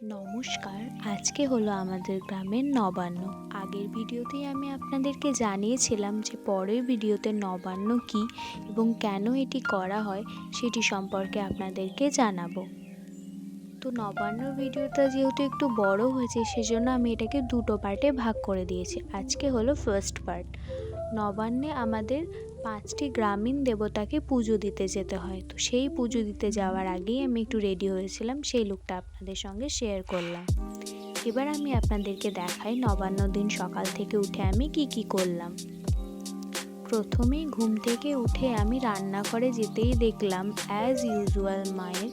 নমস্কার, আজকে হলো আমাদের গ্রামের নবান্ন। আগের ভিডিওতেই আমি আপনাদেরকে জানিয়েছিলাম যে পরের ভিডিওতে নবান্ন কী এবং কেন এটি করা হয় সেটি সম্পর্কে আপনাদেরকে জানাব। তো নবান্ন ভিডিওটা যেহেতু একটু বড় হয়েছে, সেজন্য আমি এটাকে দুটো পার্টে ভাগ করে দিয়েছি। আজকে হলো ফার্স্ট পার্ট নবান্নে আমাদের পাঁচটি গ্রামীণ দেবতাকে পুজো দিতে যেতে হয়। তো সেই পুজো দিতে যাওয়ার আগেই আমি একটু রেডি হয়েছিলাম, সেই লুকটা আপনাদের সঙ্গে শেয়ার করলাম। এবার আমি আপনাদেরকে দেখাই নবান্ন দিন সকাল থেকে উঠে আমি কি কি করলাম। প্রথমেই ঘুম থেকে উঠে আমি রান্নাঘরে যেতেই দেখলাম অ্যাজ ইউজুয়াল মায়ের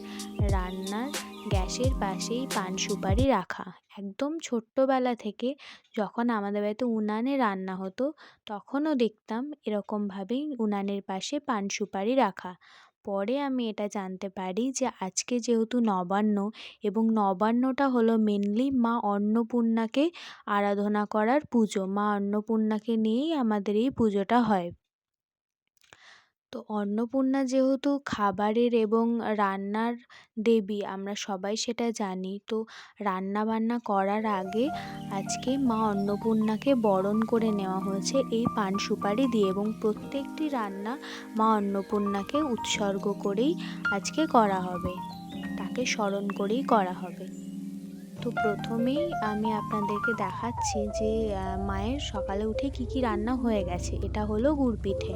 রান্নার গ্যাসের পাশেই পান সুপারি রাখা। একদম ছোট্টবেলা থেকে যখন আমাদের বাড়িতে উনানে রান্না হতো, তখনও দেখতাম এরকমভাবেই উনানের পাশে পান সুপারি রাখা। পরে আমি এটা জানতে পারি যে, আজকে যেহেতু নবান্ন এবং নবান্নটা হলো মেনলি মা অন্নপূর্ণাকে আরাধনা করার পুজো। মা অন্নপূর্ণাকে নিয়েই আমাদের এই পুজোটা হয়। তো অন্নপূর্ণা যেহেতু খাবারের এবং রান্নার দেবী, আমরা সবাই সেটা জানি। তো রান্না বান্না করার আগে আজকে মা অন্নপূর্ণাকে বরণ করে নেওয়া হয়েছে এই পান সুপারি দিয়ে এবং প্রত্যেকটি রান্না মা অন্নপূর্ণাকে উৎসর্গ করেই আজকে করা হবে। তাকে স্মরণ করেই করা হবে। তো প্রথমেই আমি আপনাদেরকে দেখাচ্ছি যে মায়ের সকালে উঠে কি কি রান্না হয়ে গেছে। এটা হলো গুড় পিঠে।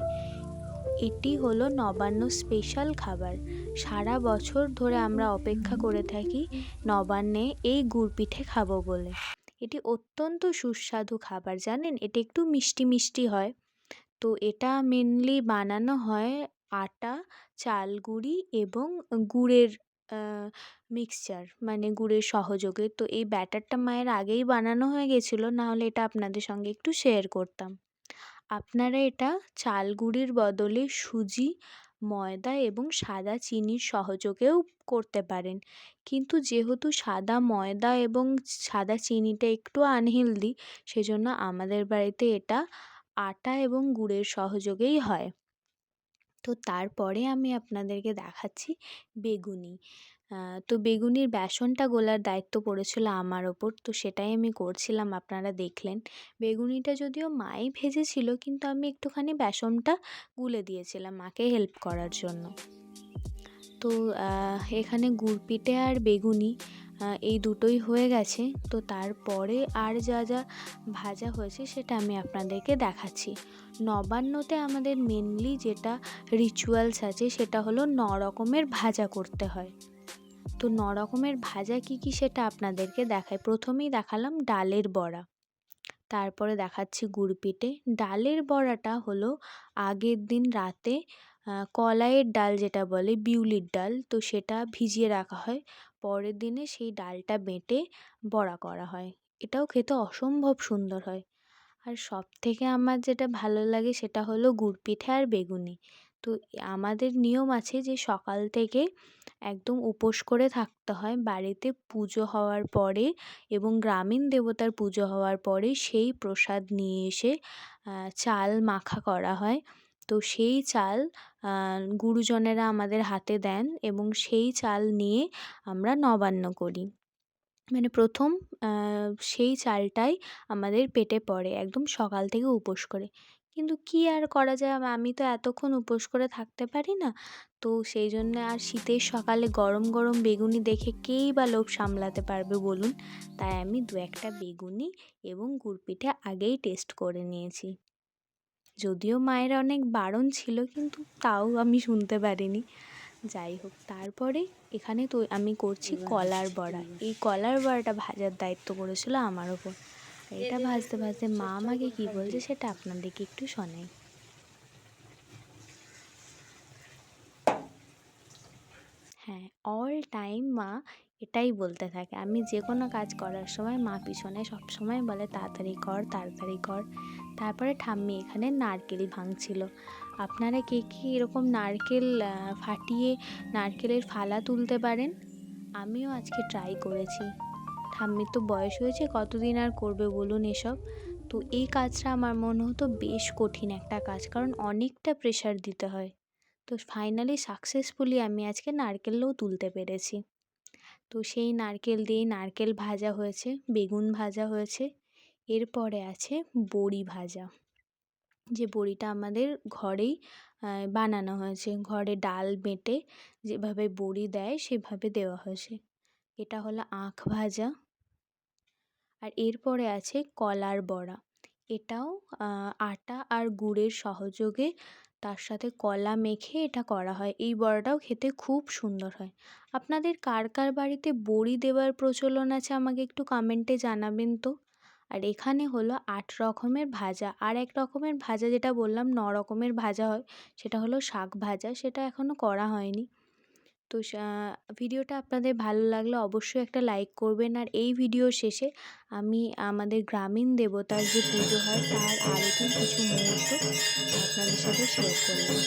এটি হলো নবান্ন স্পেশাল খাবার। সারা বছর ধরে আমরা অপেক্ষা করে থাকি নবান্নে এই গুড় পিঠে খাব বলে। এটি অত্যন্ত সুস্বাদু খাবার, জানেন? এটি একটু মিষ্টি মিষ্টি হয়। তো এটা মেনলি বানানো হয় আটা চাল গুঁড়ি এবং গুড়ের মিক্সচার মানে গুড়ের সহযোগে। তো এই ব্যাটারটা মায়ের আগেই বানানো হয়ে গেছিল, নাহলে এটা আপনাদের সঙ্গে একটু শেয়ার করতাম। আপনারা এটা চাল গুঁড়ির বদলে সুজি, ময়দা এবং সাদা চিনির সহযোগেও করতে পারেন। কিন্তু যেহেতু সাদা ময়দা এবং সাদা চিনিটা একটু আনহেলদি, সেজন্য আমাদের বাড়িতে এটা আটা এবং গুড়ের সহযোগেই হয়। তো তারপরে আমি আপনাদেরকে দেখাচ্ছি বেগুনি। তো বেগুনির বেসনটা গোলার দায়িত্ব পড়েছিল আমার ওপর, তো সেটাই আমি করছিলাম, আপনারা দেখলেন। বেগুনিটা যদিও মাই ভেজেছিল, কিন্তু আমি একটুখানি বেসনটা গুলে দিয়েছিলাম মাকে হেল্প করার জন্য। তো এখানে গুড় পিঠে আর বেগুনি এই দুটোই হয়ে গেছে। তো তারপরে আর যা যা ভাজা হয়েছে সেটা আমি আপনাদেরকে দেখাচ্ছি। নবান্নতে আমাদের মেনলি যেটা রিচুয়ালস আছে সেটা হলো ন রকমের ভাজা করতে হয়। তো ন রকমের ভাজা কী কী সেটা আপনাদেরকে দেখায় প্রথমেই দেখালাম ডালের বড়া। তারপরে দেখাচ্ছি গুড় পিঠে ডালের বড়াটা হলো আগের দিন রাতে কলাইয়ের ডাল যেটা বলে, বিউলির ডাল, তো সেটা ভিজিয়ে রাখা হয়। পরের দিনে সেই ডালটা বেটে বড়া করা হয়। এটাও খেতে অসম্ভব সুন্দর হয়। আর সব থেকে আমার যেটা ভালো লাগে সেটা হলো গুড় পিঠে আর বেগুনি। তো আমাদের নিয়ম আছে যে সকাল থেকে একদম উপোস করে থাকতে হয়। বাড়িতে পুজো হওয়ার পরে এবং গ্রামীণ দেবতার পুজো হওয়ার পরে সেই প্রসাদ নিয়ে এসে চাল মাখা করা হয়। তো সেই চাল গুরুজনেরা আমাদের হাতে দেন এবং সেই চাল নিয়ে আমরা নবান্ন করি। মানে প্রথম সেই চালটাই আমাদের পেটে পড়ে, একদম সকাল থেকে উপোস করে। কিন্তু কী আর করা যায়? আমি তো এতক্ষণ উপোস করে থাকতে পারি না। তো সেই জন্য আর শীতের সকালে গরম গরম বেগুনি দেখে কেই বা লোভ সামলাতে পারবে বলুন? তাই আমি দু একটা বেগুনি এবং গুড় পিঠে আগেই টেস্ট করে নিয়েছি। যদিও মায়ের অনেক বারণ ছিল কিন্তু তাও আমি শুনতে পারিনি। যাই হোক তারপরে এখানে তো আমি করছি কলার বড়া। এই কলার বড়াটা ভাজার দায়িত্ব করেছিল আমার ওপর। এটা ভাজতে ভাজতে মা আমাকে কী বলছে সেটা আপনাদেরকে একটু শোনাই। হ্যাঁ অল টাইম মা এটাই বলতে থাকে। আমি যে কোনো কাজ করার সময় মা পিছনে সবসময় বলে, তাড়াতাড়ি কর তাড়াতাড়ি কর। তারপরে ঠাম্মি এখানে নারকেল ভাঙছিল। আপনারা কে কে এরকম নারকেল ফাটিয়ে নারকেলের ফালা তুলতে পারেন? আমিও আজকে ট্রাই করেছি। ঠাম্মির তো বয়স হয়েছে, কতদিন আর করবে বলুন এসব? তো এই কাজটা আমার মনে হতো বেশ কঠিন একটা কাজ, কারণ অনেকটা প্রেশার দিতে হয়। তো ফাইনালি সাকসেসফুলি আমি আজকে নারকেলও তুলতে পেরেছি। তো সেই নারকেল দিয়েই নারকেল ভাজা হয়েছে, বেগুন ভাজা হয়েছে। এরপরে আছে বড়ি ভাজা। যে বড়িটা আমাদের ঘরেই বানানো হয়েছে। ঘরে ডাল বেটে যেভাবে বড়ি দেয়, সেভাবে দেওয়া হয়েছে। এটা হলো আখ ভাজা। আর এরপরে আছে কলার বড়া। এটাও আটা আর গুড়ের সহযোগে তার সাথে কলা মেখে এটা করা হয়। এই বড়াটাও খেতে খুব সুন্দর হয়। আপনাদের কার কার বাড়িতে বড়ি দেওয়ার প্রচলন আছে আমাকে একটু কমেন্টে জানাবেন তো? আর এখানে হলো আট রকমের ভাজা। আর এক রকমের ভাজা যেটা বললাম ন রকমের ভাজা হয়, সেটা হলো শাক ভাজা। সেটা এখনও করা হয়নি। তো ভিডিওটা আপনাদের ভালো লাগলে অবশ্যই একটা লাইক করবেন। আর এই ভিডিও শেষে আমি আমাদের গ্রামীণ দেবতার যে পুজো হয়, তার আরেকটি কিছু মুহূর্ত আপনাদের সাথে শেয়ার করলাম।